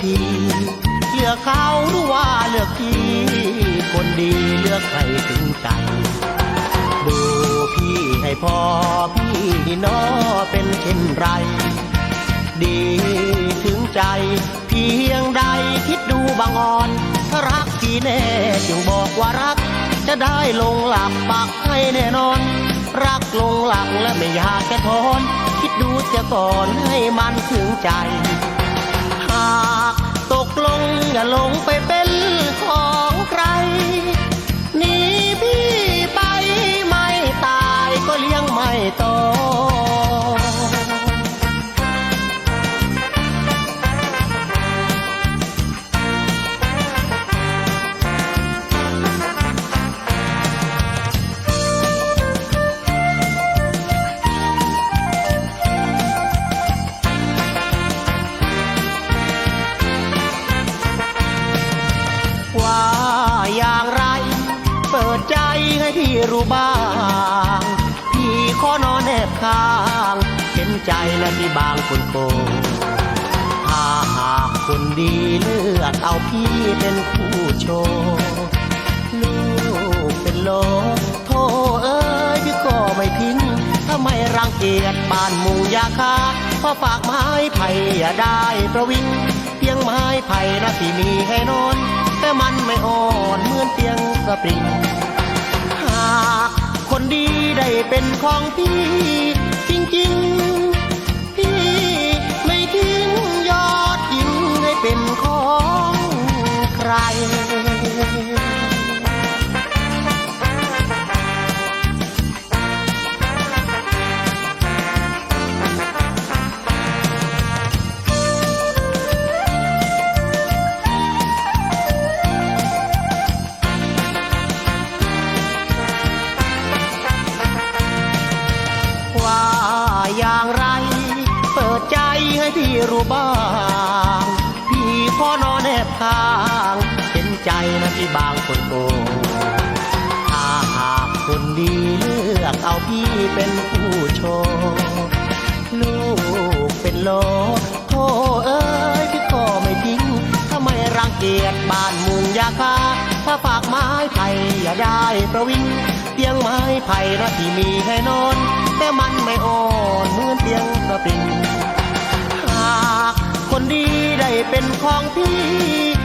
พี่เลือกเขาหรือว่าเลือกพี่ คนดีเลือกใครถึงใจดูพี่ให้พอพี่นี่น้อเป็นเช่นไร ดีถึงใจ เพียงใดคิดดูบางอ่อนถ้ารักพี่แน่จึงบอกว่ารัก จะได้ลงหลักปักให้แน่นอน รักลงหลักและไม่อยากแค่ทนคิดดูเสียก่อนให้มันถึงใจ รู้บ้าง พี่ขอนอนแนบข้าง เห็นใจและพี่บางคนโกงถ้าหากคนดีเลือกเอาพี่เป็นคู่โชว์ลูกเป็นโลโทเอ้ยพี่ก็ไม่ทิ้งถ้าไม่รังเกียจบ้านหมุงยาคาพอฝากไม้ไผ่อย่าได้ประวิงเตียงไม้ไผ่นะที่มีให้นอน แต่มันไม่อ่อนเหมือนเตียงสปริง เป็นของพี่ จริงๆ พี่ไม่ทิ้งยอดหญิงให้เป็นของใคร พี่รู้บ้าง พี่ขอนอนแนบข้างเห็นใจนะที่บางคนโกงถ้าหากคนดีเลือกเอาพี่เป็นผู้โชว์ลูกเป็นโลโทเอ้ยพี่ก็ไม่ทิ้งถ้าไม่รังเกียจบ้านมุงยาคาถ้าฝากไม้ไผ่อย่าได้ประวิงเตียงไม้ไผ่นะที่มีให้นอนแต่มันไม่ เป็นของพี่